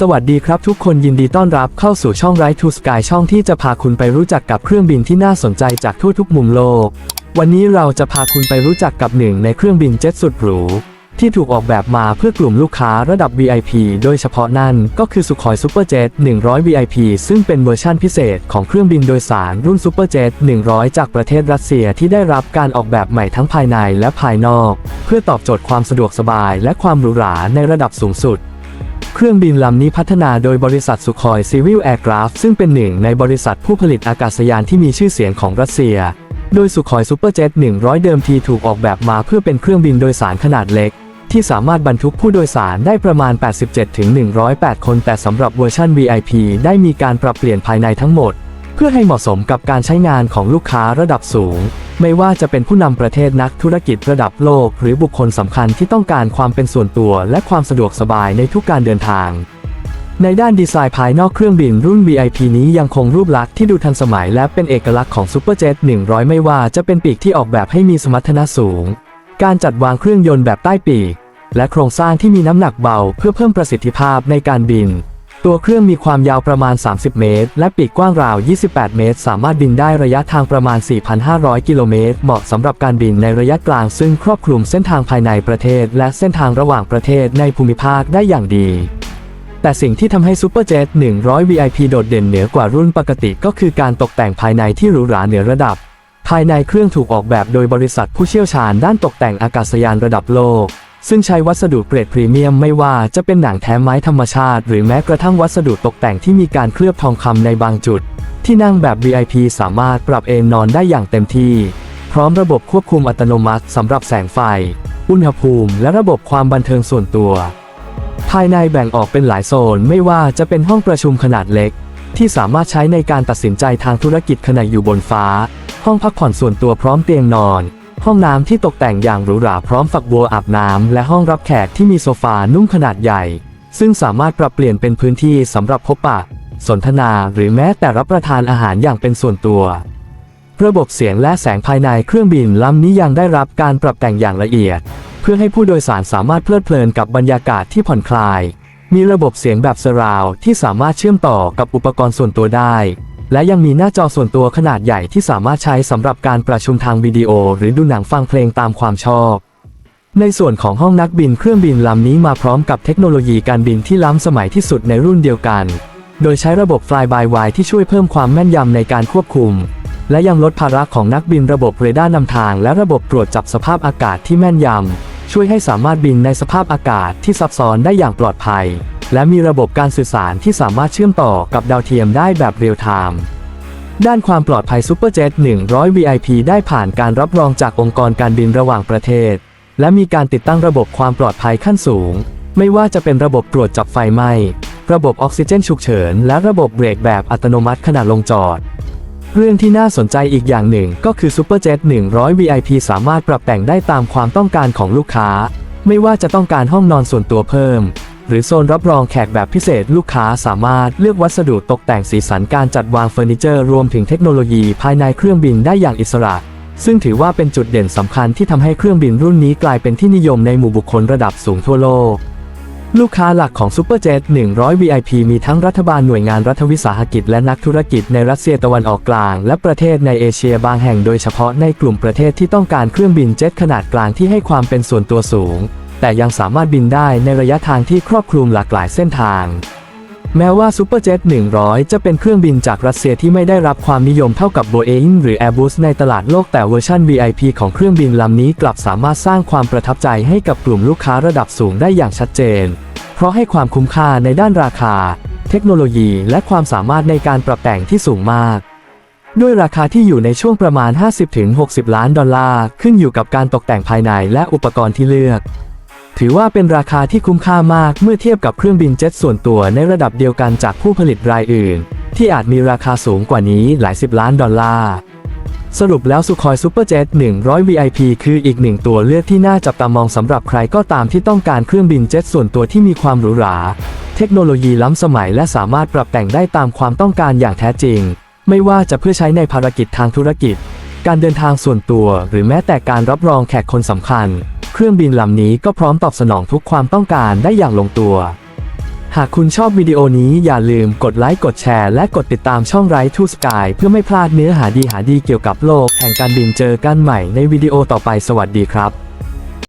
สวัสดีครับทุกคนยินดีต้อนรับเข้าสู่ช่อง Right to Sky ช่องที่จะพาคุณไปรู้จักกับเครื่องบินที่น่าสนใจจากทั่วทุกมุมโลก วันนี้เราจะพาคุณไปรู้จักกับหนึ่งในเครื่องบินเจ็ตสุดหรู ที่ถูกออกแบบมาเพื่อกลุ่มลูกค้าระดับ VIP โดยเฉพาะนั่นก็คือสุขอย Super Jet 100 VIP ซึ่งเป็นเวอร์ชั่นพิเศษของเครื่องบินโดยสารรุ่น Super Jet 100 จากประเทศรัสเซียที่ได้รับการออกแบบใหม่ทั้งภายในและภายนอก เพื่อตอบโจทย์ความสะดวกสบายและความหรูหราในระดับสูงสุด เครื่องบินลำนี้พัฒนาโดยบริษัทสุคอยซีวิลแอร์กราฟซึ่งเป็นหนึ่งในบริษัทผู้ผลิตอากาศยานที่มีชื่อเสียงของรัสเซีย โดยสุคอยซูเปอร์เจ็ต100 เดิมทีถูกออกแบบมาเพื่อเป็นเครื่องบินโดยสารขนาดเล็ก ที่สามารถบรรทุกผู้โดยสารได้ประมาณ 87-108 คน แต่สำหรับเวอร์ชัน VIP ได้มีการปรับเปลี่ยนภายในทั้งหมด เพื่อให้เหมาะสมกับการใช้งานของลูกค้าระดับสูง ไม่ว่าจะเป็นผู้นำประเทศนักธุรกิจระดับโลก หรือบุคคลสำคัญที่ต้องการความเป็นส่วนตัว และความสะดวกสบายในทุกการเดินทาง ในด้านดีไซน์ภายนอกเครื่องบินรุ่น VIP นี้ยังคงรูปลักษณ์ที่ดูทันสมัยและเป็นเอกลักษณ์ของ Superjet 100 ไม่ว่าจะเป็นปีกที่ออกแบบให้มีสมรรถนะสูง การจัดวางเครื่องยนต์แบบใต้ปีก และโครงสร้างที่มีน้ำหนักเบา เพื่อเพิ่มประสิทธิภาพในการบิน ตัวเครื่องมีความยาวประมาณ 30 เมตร และปีกกว้างราว 28 เมตร สามารถบินได้ระยะทางประมาณ 4,500 กิโลเมตร เหมาะสำหรับการบินในระยะกลางซึ่งครอบคลุมเส้นทางภายในประเทศ และเส้นทางระหว่างประเทศในภูมิภาคได้อย่างดี แต่สิ่งที่ทำให้ Superjet 100 VIP โดดเด่นเหนือกว่ารุ่นปกติก็คือการตกแต่งภายในที่หรูหราเหนือระดับ ภายในเครื่องถูกออกแบบโดยบริษัทผู้เชี่ยวชาญด้านตกแต่งอากาศยานระดับโลก ซึ่งใช้วัสดุเกรดพรีเมียมไม่ว่าจะเป็นหนังแท้ไม้ธรรมชาติ หรือแม้กระทั่งวัสดุตกแต่งที่มีการเคลือบทองคำในบางจุด ที่นั่งแบบ VIP สามารถปรับเอนนอนได้อย่างเต็มที่ พร้อมระบบควบคุมอัตโนมัติสำหรับแสงไฟ อุณหภูมิ และระบบความบันเทิงส่วนตัว ภายในแบ่งออกเป็นหลายโซนไม่ว่าจะเป็นห้องประชุมขนาดเล็ก ที่สามารถใช้ในการตัดสินใจทางธุรกิจขณะอยู่บนฟ้า ห้องพักผ่อนส่วนตัวพร้อมเตียงนอน ห้องน้ำที่ตกแต่งอย่างหรูหราพร้อมฝักบัวอาบน้ำและห้องรับแขกที่มีโซฟานุ่มขนาดใหญ่ ซึ่งสามารถปรับเปลี่ยนเป็นพื้นที่สำหรับพบปะ สนทนาหรือแม้แต่รับประทานอาหารอย่างเป็นส่วนตัว ระบบเสียงและแสงภายในเครื่องบินลำนี้ยังได้รับการปรับแต่งอย่างละเอียด เพื่อให้ผู้โดยสารสามารถเพลิดเพลินกับบรรยากาศที่ผ่อนคลาย มีระบบเสียงแบบ s ราวที่สามารถเชื่อมต่อกับอุปกรณ์ส่วนตัวได้ และยังมีหน้าจอส่วนตัวขนาดใหญ่ที่สามารถใช้สำหรับการประชุมทางวิดีโอ หรือดูหนังฟังเพลงตามความชอบ ในส่วนของห้องนักบินเครื่องบินลำนี้มาพร้อมกับเทคโนโลยีการบินที่ล้ำสมัยที่สุดในรุ่นเดียวกัน โดยใช้ระบบ Fly by Wire ที่ช่วยเพิ่มความแม่นยำในการควบคุม และยังลดภาระของนักบินระบบเรดาร์นำทาง และระบบตรวจจับสภาพอากาศที่แม่นยำช่วยให้สามารถบินในสภาพอากาศที่ซับซ้อนได้อย่างปลอดภัย และมีระบบการสื่อสารที่สามารถเชื่อมต่อกับดาวเทียมได้แบบเรียลไทม์ด้านความปลอดภัย Superjet 100 VIP ได้ผ่านการรับรองจากองค์กรการบินระหว่างประเทศ และมีการติดตั้งระบบความปลอดภัยขั้นสูง ไม่ว่าจะเป็นระบบตรวจจับไฟไหม้ ระบบออกซิเจนฉุกเฉิน และระบบเบรกแบบอัตโนมัติขณะลงจอด เรื่องที่น่าสนใจอีกอย่างหนึ่งก็คือ Superjet 100 VIP สามารถปรับแต่งได้ตามความต้องการของลูกค้า ไม่ว่าจะต้องการห้องนอนส่วนตัวเพิ่ม หรือโซนรับรองแขกแบบพิเศษลูกค้าสามารถเลือกวัสดุตกแต่งสีสันการจัดวางเฟอร์นิเจอร์รวมถึงเทคโนโลยีภายในเครื่องบินได้อย่างอิสระ ซึ่งถือว่าเป็นจุดเด่นสำคัญที่ทำให้เครื่องบินรุ่นนี้กลายเป็นที่นิยมในหมู่บุคคลระดับสูงทั่วโลก ลูกค้าหลักของ Superjet 100 VIP มีทั้งรัฐบาลหน่วยงานรัฐวิสาหกิจและนักธุรกิจในรัสเซียตะวันออกกลาง และประเทศในเอเชียบางแห่งโดยเฉพาะในกลุ่มประเทศที่ต้องการเครื่องบินเจ็ตขนาดกลางที่ให้ความเป็นส่วนตัวสูง แต่ยังสามารถบินได้ในระยะทางที่ครอบคลุมหลากหลายเส้นทาง แม้ว่า Superjet 100 จะเป็นเครื่องบินจากรัสเซียที่ไม่ได้รับความนิยมเท่ากับ Boeing หรือ Airbus ในตลาดโลกแต่เวอร์ชัน VIP ของเครื่องบินลำนี้กลับสามารถสร้างความประทับใจให้กับกลุ่มลูกค้าระดับสูงได้อย่างชัดเจน เพราะให้ความคุ้มค่าในด้านราคา เทคโนโลยี และความสามารถในการปรับแต่งที่สูงมากด้วยราคาที่อยู่ในช่วงประมาณ 50-60 ล้านดอลลาร์ ขึ้นอยู่กับการตกแต่งภายในและอุปกรณ์ที่เลือก ถือว่าเป็นราคาที่คุ้มค่ามากเมื่อเทียบกับเครื่องบินเจ็ตส่วนตัวในระดับเดียวกันจากผู้ผลิตรายอื่น ที่อาจมีราคาสูงกว่านี้หลายสิบล้านดอลลาร์สรุปแล้วสุคอยซูเปอร์เจ็ต100 VIP คืออีกหนึ่งตัวเลือกที่น่าจับตามองสำหรับใครก็ตามที่ต้องการเครื่องบินเจ็ตส่วนตัวที่มีความหรูหรา เทคโนโลยีล้ำสมัยและสามารถปรับแต่งได้ตามความต้องการอย่างแท้จริง ไม่ว่าจะเพื่อใช้ในภารกิจทางธุรกิจ การเดินทางส่วนตัว หรือแม้แต่การรับรองแขกคนสำคัญ เครื่องบินลำนี้ก็พร้อมตอบสนองทุกความต้องการได้อย่างลงตัว หากคุณชอบวิดีโอนี้อย่าลืมกดไลค์กดแชร์และกดติดตามช่องไรทูสกายเพื่อไม่พลาดเนื้อหาดีหาดีเกี่ยวกับโลกแห่งการบินเจอกันใหม่ในวิดีโอต่อไปสวัสดีครับ